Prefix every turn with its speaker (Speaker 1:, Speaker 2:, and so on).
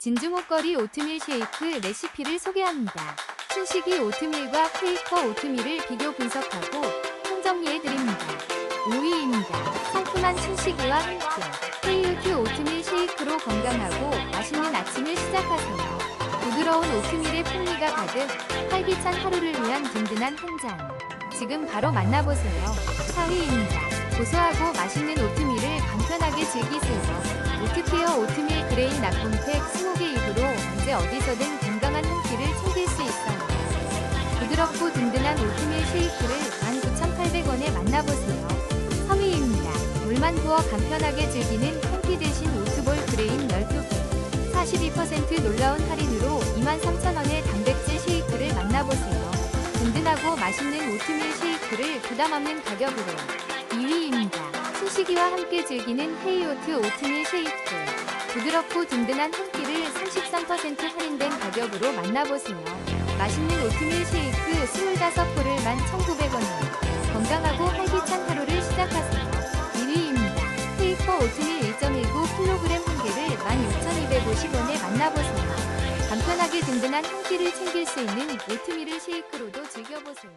Speaker 1: 진주 목걸이 오트밀 쉐이크 레시피를 소개합니다. 신식이 오트밀과 퀘이커 오트밀을 비교 분석하고 총정리해드립니다. 5위입니다. 상큼한 신식이와 함께 헤이유트 오트밀 쉐이크로 건강하고 맛있는 아침을 시작하세요. 부드러운 오트밀의 풍미가 가득 활기찬 하루를 위한 든든한 한 잔. 지금 바로 만나보세요. 4위입니다. 고소하고 맛있는 오트밀을 간편하게 즐기세요. 오트케어 오트밀 그레 어디서든 건강한 한 끼를 챙길 수 있어요. 부드럽고 든든한 오트밀 쉐이크를 19,800원에 만나보세요. 3위입니다. 물만 부어 간편하게 즐기는 한 끼 대신 오트볼 그레인 12개. 42% 놀라운 할인으로 23,000원의 단백질 쉐이크를 만나보세요. 든든하고 맛있는 오트밀 쉐이크를 부담 없는 가격으로 2위입니다. 신식이와 함께 즐기는 헤이오트 오트밀 쉐이크. 부드럽고 든든한 한 끼를 33% 할인된 가격으로 만나보세요. 맛있는 오트밀 쉐이크 25포를 11,900원에 건강하고 활기찬 하루를 시작하세요. 1위입니다. 페이커 오트밀 1.19kg 한 개를 16,250원에 만나보세요. 간편하게 든든한 한 끼를 챙길 수 있는 오트밀을 쉐이크로도 즐겨보세요.